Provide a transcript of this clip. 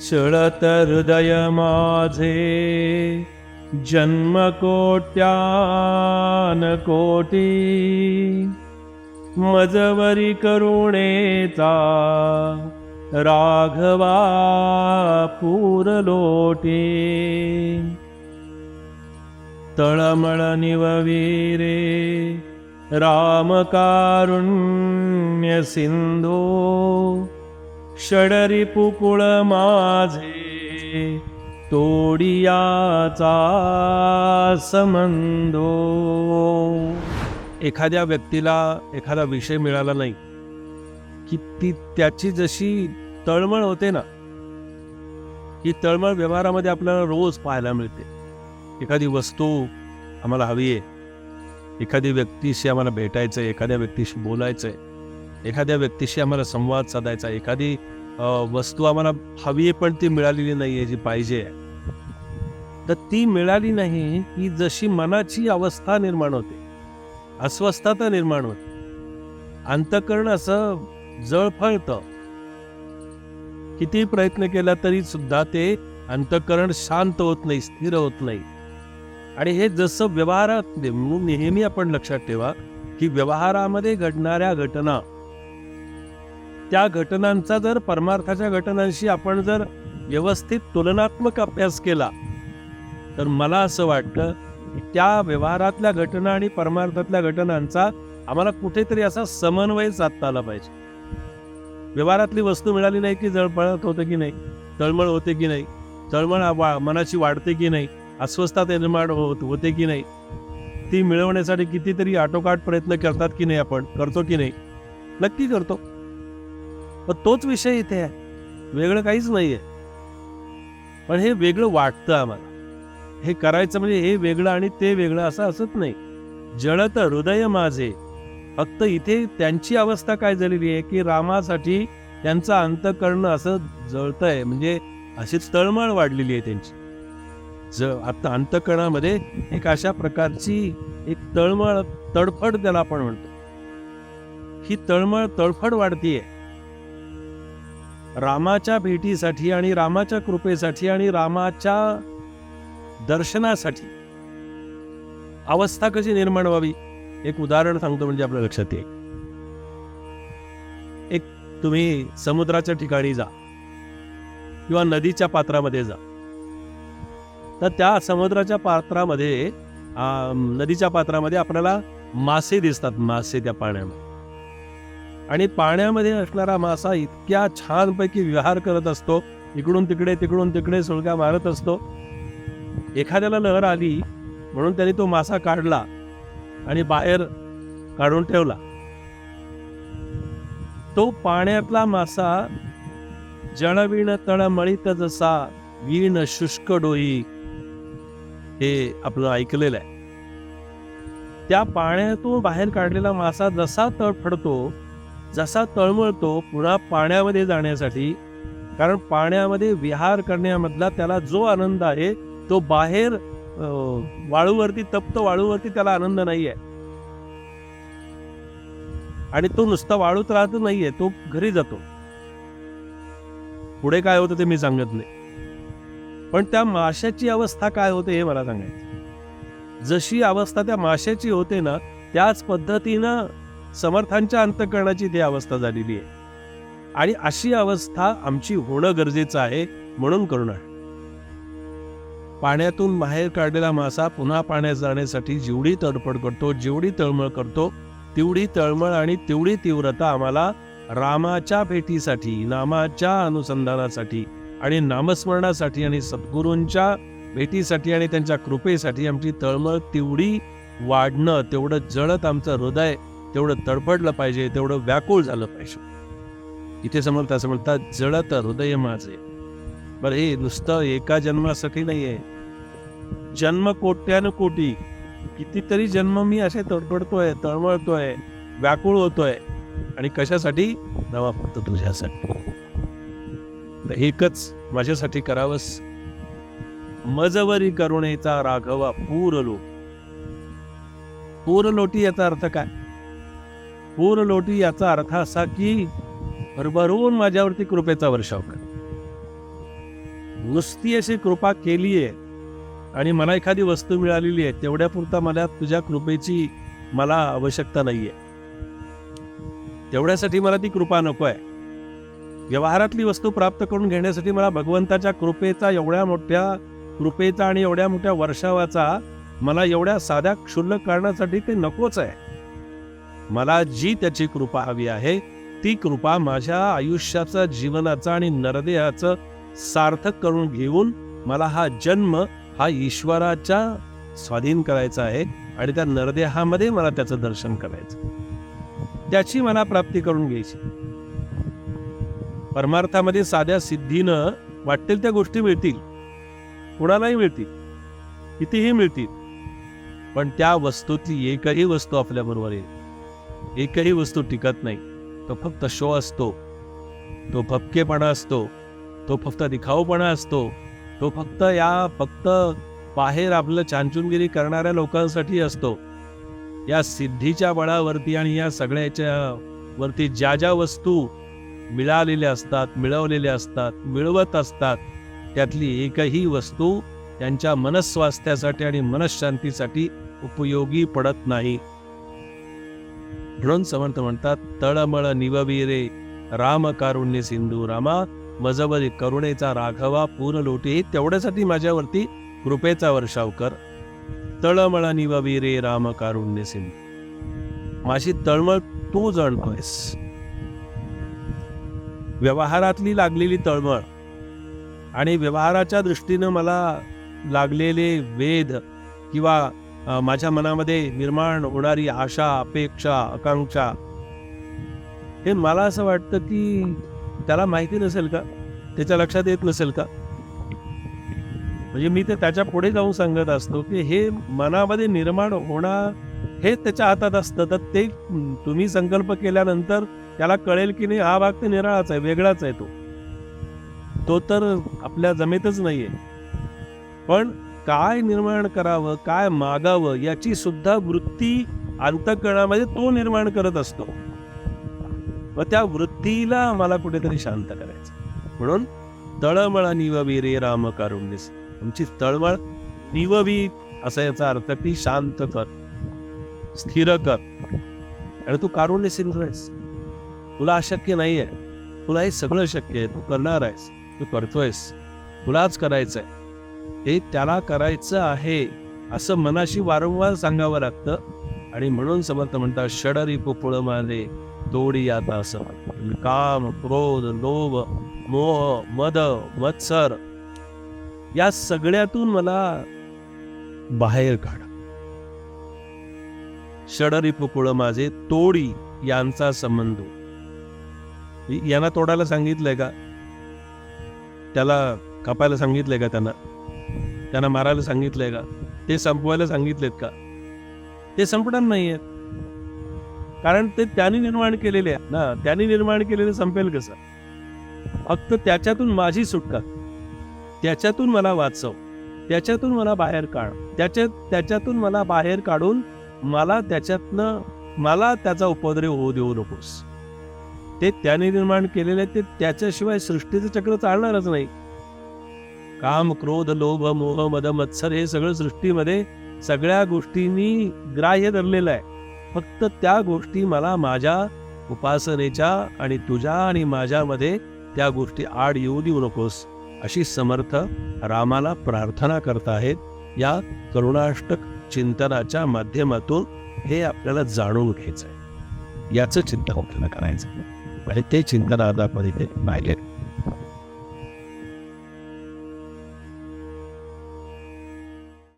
चळत हृदय माझे जन्मकोट्यान कोटी मजवरी करुणेचा राघवा पूरलोटी। तळमळ निववीरे रामकारुण्य सिंधो षडरी पुकुळ माझे तोडियाचा संबंधो एखाद्या व्यक्तीला एखादा विषय मिळाला नाही की ती त्याची जशी तळमळ होते ना ही तळमळ व्यवहारामध्ये आपल्याला रोज पाहायला मिळते. एखादी वस्तू आम्हाला हवी आहे एखादी व्यक्तीशी आम्हाला भेटायचं आहे एखाद्या व्यक्तीशी बोलायचं आहे एखाद्या व्यक्तीशी आम्हाला संवाद साधायचा एखादी वस्तू आम्हाला हवी आहे पण ती मिळालेली नाही आहे जी पाहिजे आहे. तर ती मिळाली नाही की जशी मनाची अवस्था निर्माण होते. अस्वस्थता निर्माण होते. अंतकरण असं जळफळतं किती प्रयत्न केला तरी सुद्धा ते अंतकरण शांत होत नाही स्थिर होत नाही. आणि हे जसं व्यवहारात नेहमी आपण लक्षात ठेवा की व्यवहारामध्ये घडणाऱ्या घटना त्या घटनांचा जर परमार्थाच्या घटनांशी आपण जर व्यवस्थित तुलनात्मक अभ्यास केला तर मला असं वाटतं की त्या व्यवहारातल्या घटना आणि परमार्थातल्या घटनांचा आम्हाला कुठेतरी असा समन्वय साधता आला पाहिजे. व्यवहारातली वस्तू मिळाली नाही की जळपळत होते की नाही तळमळ होते की नाही तळमळ वा- मनाची वाढते की नाही अस्वस्थता निर्माण होत होते की नाही ती मिळवण्यासाठी कितीतरी आटोकाट प्रयत्न करतात की नाही आपण करतो की नाही नक्की करतो. मग तोच विषय इथे आहे. वेगळं काहीच नाही आहे पण हे वेगळं वाटतं आम्हाला. हे करायचं म्हणजे हे वेगळं आणि ते वेगळं असं असत नाही. जळत हृदय माझे. फक्त इथे त्यांची अवस्था काय झालेली आहे की रामासाठी त्यांचं अंतकरण असं जळतंय. म्हणजे अशी तळमळ वाढलेली आहे त्यांची. ज आता अंतकरणामध्ये एक अशा प्रकारची एक तळमळ तडफड त्याला आपण म्हणतो. ही तळमळ तडफड वाढतीये. रामाच्या भेटीसाठी आणि रामाच्या कृपेसाठी आणि रामाच्या दर्शनासाठी. अवस्था कशी निर्माण व्हावी? एक उदाहरण सांगतो म्हणजे आपल्या लक्षात येईल. एक तुम्ही समुद्राच्या ठिकाणी जा किंवा नदीच्या पात्रामध्ये जा. तर त्या समुद्राच्या पात्रामध्ये नदीच्या पात्रामध्ये आपल्याला मासे दिसतात मासे त्या पाण्यामध्ये. आणि पाण्यामध्ये असणारा मासा इतक्या छानपैकी विहार करत असतो. इकडून तिकडे तिकडून तिकडे सुळक्या मारत असतो. एखाद्याला लहर आली म्हणून त्याने तो मासा काढला आणि बाहेर काढून ठेवला. तो पाण्यातला मासा जळवीण तळमळीत जसा वीण शुष्क डोई हे आपलं ऐकलेलं आहे. त्या पाण्यातून बाहेर काढलेला मासा जसा तळफडतो जसा तळमळतो पुन्हा पाण्यामध्ये जाण्यासाठी कारण पाण्यामध्ये विहार करण्यामधला त्याला जो आनंद आहे तो बाहेर अं, वाळूवरती तप्त वाळूवरती त्याला आनंद नाही आहे आणि तो नुसता वाळूत राहत नाहीये तो घरी जातो. पुढे काय होतं ते मी सांगत नाही. पण त्या माशाची अवस्था काय होते हे मला सांगायचं. जशी अवस्था त्या माशाची होते ना त्याच पद्धतीनं समर्थांच्या अंतकरणाची ती अवस्था झालेली आहे. आणि अशी अवस्था आमची होणं गरजेचं आहे म्हणून करुणा पाण्यातून बाहेर काढलेला मासा पुन्हा पाण्यात जाण्यासाठी जेवढी तडफड करतो जेवढी तळमळ करतो तेवढी तळमळ आणि तेवढी तीव्रता आम्हाला रामाच्या भेटीसाठी नामाच्या अनुसंधानासाठी आणि नामस्मरणासाठी आणि सद्गुरूंच्या भेटीसाठी आणि त्यांच्या कृपेसाठी आमची तळमळ तेवढी वाढणं तेवढं जळत आमचं हृदय तेवढं तडफडलं पाहिजे तेवढं व्याकुळ झालं पाहिजे. इथे समजता असं म्हणतात जळत हृदय माझे. बरं हे नुसतं एका जन्मासाठी नाहीये. जन्म कोट्यान कोटी. कितीतरी जन्म मी असे तडफडतोय तळमळतोय व्याकुळ होतोय. आणि कशासाठी? नवा फक्त तुझ्यासाठी. तर एकच माझ्यासाठी करावंस. मजवरी करुणेचा राघवा पूरलो पूरलोटी याचा अर्थ काय? पूरलोटी याचा अर्थ असा की भरभरून माझ्यावरती कृपेचा वर्षाव कर. नुसती अशी कृपा केली आहे आणि मला एखादी वस्तू मिळालेली आहे तेवढ्यापुरता मला तुझ्या कृपेची मला आवश्यकता नाहीये. तेवढ्यासाठी मला ती कृपा नको आहे व्यवहारातली वस्तू प्राप्त करून घेण्यासाठी मला भगवंताच्या कृपेचा एवढ्या मोठ्या कृपेचा आणि एवढ्या मोठ्या वर्षावाचा मला एवढ्या साध्या क्षुल्लक कारणासाठी ते नकोच आहे. मला जी त्याची कृपा हवी आहे ती कृपा माझ्या आयुष्याचा जीवनाचं आणि नरदेहाचं सार्थक करून घेऊन मला हा जन्म हा ईश्वराच्या स्वाधीन करायचा आहे आणि त्या नरदेहामध्ये मला त्याचं दर्शन करायचं. त्याची मला प्राप्ती करून घ्यायची. परमार्थामध्ये साध्या सिद्धीनं वाटतील त्या गोष्टी मिळतील. कुणालाही मिळतील. कितीही मिळतील. पण त्या वस्तूतली एकही वस्तू आपल्याबरोबर येईल एकही वस्तू टिकत नाही. तो फक्त शो असतो. तो भपकेपणा असतो. तो फक्त दिखाऊपणा असतो. तो फक्त या फक्त बाहेर आपलं चांचुनगिरी करणाऱ्या लोकांसाठी असतो. या सिद्धीच्या बळावरती आणि या सगळ्याच्या वरती ज्या ज्या वस्तू मिळालेल्या असतात मिळवलेल्या असतात मिळवत असतात त्यातली एकही वस्तू त्यांच्या मनस्वास्थ्यासाठी आणि मनशांतीसाठी उपयोगी पडत नाही. म्हणून समर्थ म्हणतात तळमळ निववीरे राम कारुण्य सिंधू रामा मजबरी करुणेचा राघवा पूर लोटी तेवढ्यासाठी माझ्यावरती कृपेचा वर्षाव कर. तळमळ निववीरे राम कारुण्य सिंधू. माझी तळमळ तू जणतोयस व्यवहारातली लागलेली तळमळ आणि व्यवहाराच्या दृष्टीनं मला लागलेले वेद किंवा माझ्या मनामध्ये निर्माण होणारी आशा अपेक्षा आकांक्षा. हे मला असं वाटतं की त्याला माहिती नसेल का? त्याच्या लक्षात येत नसेल का? म्हणजे मी ते त्याच्या पुढे जाऊन सांगत असतो की हे मनामध्ये निर्माण होणार हे त्याच्या हातात असतं. तर ते तुम्ही संकल्प केल्यानंतर त्याला कळेल की नाही हा भाग तर निराळाच आहे वेगळाच आहे तो. तो तर आपल्या जमेतच नाहीये. पण काय निर्माण करावं काय मागावं याची सुद्धा वृत्ती अंतकरणामध्ये तो निर्माण करत असतो. व त्या वृत्तीला आम्हाला कुठेतरी शांत करायचं. म्हणून तळमळ निववी रे राम कारुण्यस तुमची तळमळ निववी असा याचा अर्थ ती शांत कर स्थिर कर. आणि तू कारुण्य सिंधू आहेस. तुला अशक्य नाहीये. तुला हे सगळं शक्य आहे. तू करणार आहेस. तू करतोयस. तुलाच करायचंय. हे त्याला करायचं आहे असं मनाशी वारंवार सांगावं लागतं. आणि म्हणून समर्थ म्हणतात षडरी पोपळ मारे तोडी आता असं काम क्रोध लोभ मोह मद मत्सर या सगळ्यातून मला बाहेर काढ. षडरी पोपळ माझे तोडी यांचा संबंध. यांना तोडायला सांगितलंय का? त्याला कापायला सांगितलंय का त्यांना? त्यांना मारायला सांगितलंय का? ते संपवायला सांगितलेत का? ते संपणार नाहीयेत. कारण ते त्यांनी निर्माण केलेले आहे ना. त्यांनी निर्माण केलेले संपेल कसं? फक्त त्याच्यातून माझी सुटका. त्याच्यातून मला वाचव. त्याच्यातून मला बाहेर काढ. त्याच्या त्याच्यातून मला बाहेर काढून मला त्याच्यातनं मला त्याचा उपद्रव होऊ देऊ नकोस. ते त्याने निर्माण केलेले ते त्याच्याशिवाय सृष्टीचं चक्र चालणारच नाही. काम क्रोध लोभ मोह मद मत्सर हे सगळं सृष्टीमध्ये सगळ्या गोष्टींनी ग्राह्य धरलेलं आहे. फक्त त्या गोष्टी मला माझ्या उपासनेच्या आणि तुझ्या आणि माझ्यामध्ये त्या गोष्टी आड येऊ देऊ नकोस अशी समर्थ रामाला प्रार्थना करताहेत या करुणाष्टक चिंतनाच्या माध्यमातून हे आपल्याला जाणून घ्यायचं आहे याचं चिंतन आपल्याला करायचं आणि ते चिंतन आज आपण इथे पाहिले